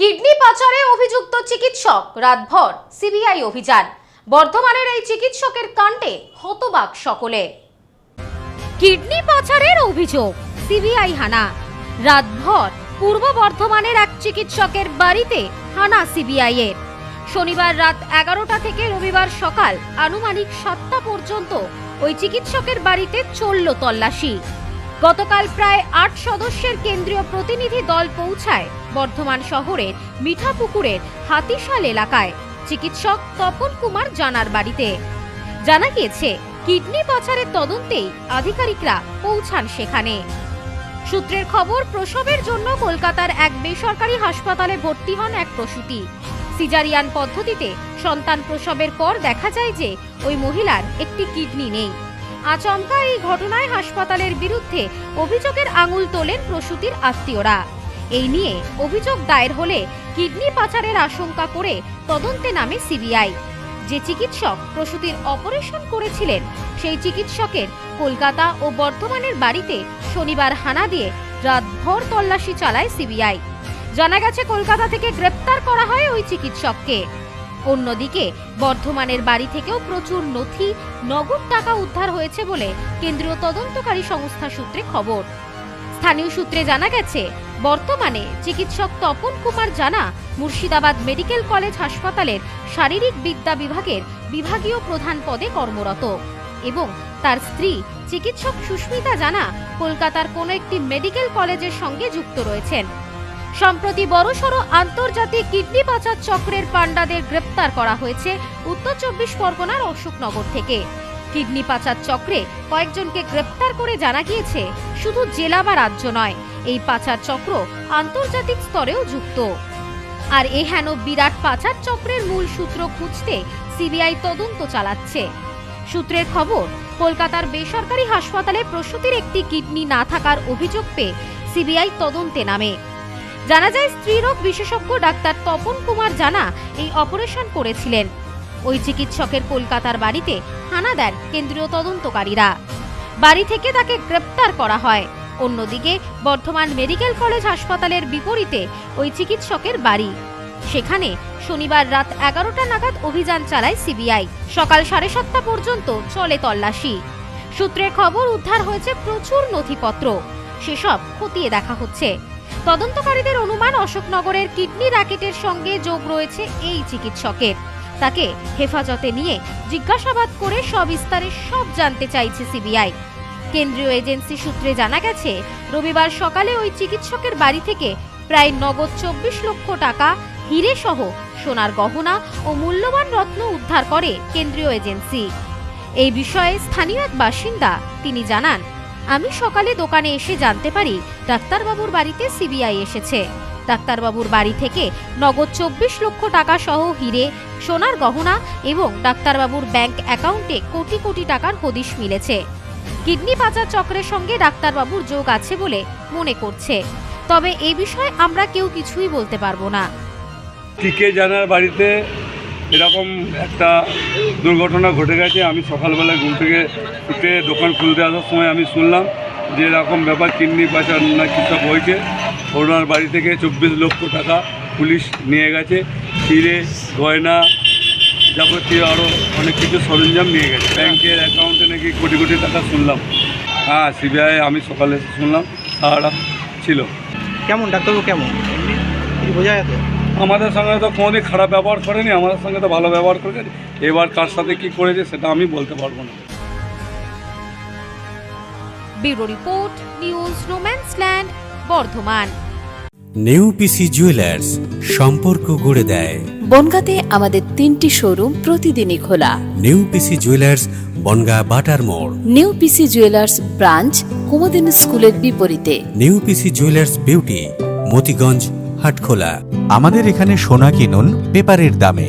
Kidney পাচারে অভিযুক্ত চিকিৎসক রাতভর সিবিআই অভিযান। বর্ধমানের এই চিকিৎসকের কাণ্ডে হতবাক সকলে। কিডনি পাচারের অভিযোগ, সিবিআই হানা। রাতভর পূর্ব বর্ধমানের এক চিকিৎসকের বাড়িতে হানা সিবিআই এর শনিবার রাত এগারোটা থেকে রবিবার সকাল আনুমানিক সাতটা পর্যন্ত ওই চিকিৎসকের বাড়িতে চলল তল্লাশি। গতকাল প্রায় আট সদস্যের কেন্দ্রীয় প্রতিনিধি দল পৌঁছায় বর্ধমান শহরের মিঠাপুকুরের হাতিশাল এলাকায়। চিকিৎসক তপন কুমার জানার বাড়িতে। জানা গিয়েছে, কিডনি পাচারের তদন্তেই আধিকারিকরা পৌঁছান সেখানে। সূত্রের খবর, প্রসবের জন্য কলকাতার এক বেসরকারি হাসপাতালে ভর্তি হন এক প্রসূতি। সিজারিয়ান পদ্ধতিতে সন্তান প্রসবের পর দেখা যায় যে ওই মহিলার একটি কিডনি নেই। আচমকা এই ঘটনায় হাসপাতালের বিরুদ্ধে অভিযোগের আঙুল তোলেন প্রসূতির আত্মীয়রা। এই নিয়ে অভিযোগ দায়ের হলে কিডনি পাচারের আশঙ্কা করে তদন্তে নামে সিবিআই। যে চিকিৎসক প্রসূতির অপারেশন করেছিলেন, সেই চিকিৎসকের কলকাতা ও বর্ধমানের বাড়িতে শনিবার হানা দিয়ে রাতভর তল্লাশি চালায় সিবিআই। জানা গেছে, কলকাতা থেকে গ্রেপ্তার করা হয় ওই চিকিৎসককে। অন্যদিকে, বর্ধমানের বাড়ি থেকেও প্রচুর নথি, নগদ টাকা উদ্ধার হয়েছে বলে কেন্দ্রীয় তদন্তকারী সংস্থা সূত্রে খবর। স্থানীয় সূত্রে জানা গেছে, বর্তমানে চিকিৎসক তপন কুমার জানা মুর্শিদাবাদ মেডিকেল কলেজ হাসপাতালের শারীরিক বিদ্যা বিভাগের বিভাগীয় প্রধান পদে কর্মরত এবং তার স্ত্রী চিকিৎসক সুস্মিতা জানা কলকাতার কোনো একটি মেডিকেল কলেজের সঙ্গে যুক্ত রয়েছেন। সম্প্রতি বড়সড় আন্তর্জাতিক কিডনি পাচার চক্রের পাণ্ডাদের গ্রেপ্তার করা হয়েছে উত্তর চব্বিশ পরগনার অশোকনগর থেকে। কিডনি পাচার চক্রে কয়েকজনকে গ্রেপ্তার করে জানা গিয়েছে, শুধু জেলা বা রাজ্য নয়, এই পাচার চক্র আন্তর্জাতিক স্তরেও যুক্ত। আর এ হেন বিরাট পাচার চক্রের মূল সূত্র খুঁজতে সিবিআই তদন্ত চালাচ্ছে। সূত্রের খবর, কলকাতার বেসরকারি হাসপাতালে প্রসূতির একটি কিডনি না থাকার অভিযোগ পেয়ে সিবিআই তদন্তে নামে। জানা যায় স্ত্রীরোগ বিশেষজ্ঞ ডাক্তার তপন কুমার জানা এই অপারেশন করেছিলেন। ওই চিকিৎসকের কলকাতার বাড়িতে হানা দেন কেন্দ্রীয় তদন্তকারীরা। বাড়ি থেকে তাকে গ্রেপ্তার করা হয়। অন্যদিকে বর্ধমান মেডিকেল কলেজ হাসপাতালের বিপরীতে ওই চিকিৎসকের বাড়ি। সেখানে শনিবার রাত এগারোটা নাগাদ অভিযান চালায় সিবিআই। সকাল সাড়ে সাতটা পর্যন্ত চলে তল্লাশি। সূত্রের খবর, উদ্ধার হয়েছে প্রচুর নথিপত্র। সেসব খতিয়ে দেখা হচ্ছে। তদন্তকারীদের অনুমান অশোকনগরের কিডনি র্যাকেটের সঙ্গে যোগ রয়েছে এই চিকিৎসকের। তাকে হেফাজতে নিয়ে জিজ্ঞাসাবাদ করে সবিস্তারে সব জানতে চাইছে সিবিআই। কেন্দ্রীয় এজেন্সি সূত্রে জানা গেছে, রবিবার সকালে ওই চিকিৎসকের বাড়ি থেকে প্রায় নগদ চব্বিশ লক্ষ টাকা হিরে সহ সোনার গহনা ও মূল্যবান রত্ন উদ্ধার করে কেন্দ্রীয় এজেন্সি। এই বিষয়ে স্থানীয় এক বাসিন্দা, তিনি জানান আমি সকালে দোকানে এসে জানতে পারি ডাক্তারবাবুর বাড়িতে সিবিআই এসেছে। ডাক্তারবাবুর বাড়ি থেকে নগদ চব্বিশ লক্ষ টাকা সহ হিরে, সোনার গহনা এবং ডাক্তারবাবুর ব্যাংক অ্যাকাউন্টে কোটি কোটি টাকার হদিশ মিলেছে। কিডনি পাচার চক্রের সঙ্গে ডাক্তারবাবুর যোগ আছে বলে মনে করছে। তবে এ বিষয়ে আমরা কেউ কিছুই বলতে পারব না। জানার বাড়িতে এরকম একটা দুর্ঘটনা ঘটে গেছে। আমি সকালবেলা ঘুম থেকে উঠে দোকান খুলতে আসার সময় আমি শুনলাম যে এরকম ব্যাপার কিডনি পাচার না কিছু হয়েছে। ওনার বাড়ি থেকে চব্বিশ লক্ষ টাকা পুলিশ নিয়ে গেছে। হিরে গয়না যাবতীয় আরও অনেক কিছু সরঞ্জাম নিয়ে গেছে। ব্যাংকের অ্যাকাউন্টে নাকি কোটি কোটি টাকা শুনলাম। হ্যাঁ সিবিআই আমি সকালে এসে শুনলাম সারাটা ছিল। কেমন? ডাক্তারবাবু কেমন? বোঝা যেত আমাদের সঙ্গে তো কোনোদিন খারাপ ব্যবহার করেনি আমাদের সঙ্গে তো ভালো ব্যবহার করেছে। এবার কার সাথে কি করেছে সেটা আমি বলতে পারব না। ব্যুরো রিপোর্ট নিউজ রোম্যান্সল্যান্ড বর্ধমান। নেউপিসি জুয়েলার্স সম্পর্ক গড়ে দেয়। বনগাঁতে আমাদের তিনটি শোরুম প্রতিদিনই খোলা। নেউপিসি জুয়েলার্স বনগা বাটার মোড়। নিউ পিসি জুয়েলার্স ব্রাঞ্চ কুমদিন স্কুলের বিপরীতে। New PC jewellers beauty Motiganj Hatkhola. আমাদের এখানে সোনা কিনুন পেপারের দামে।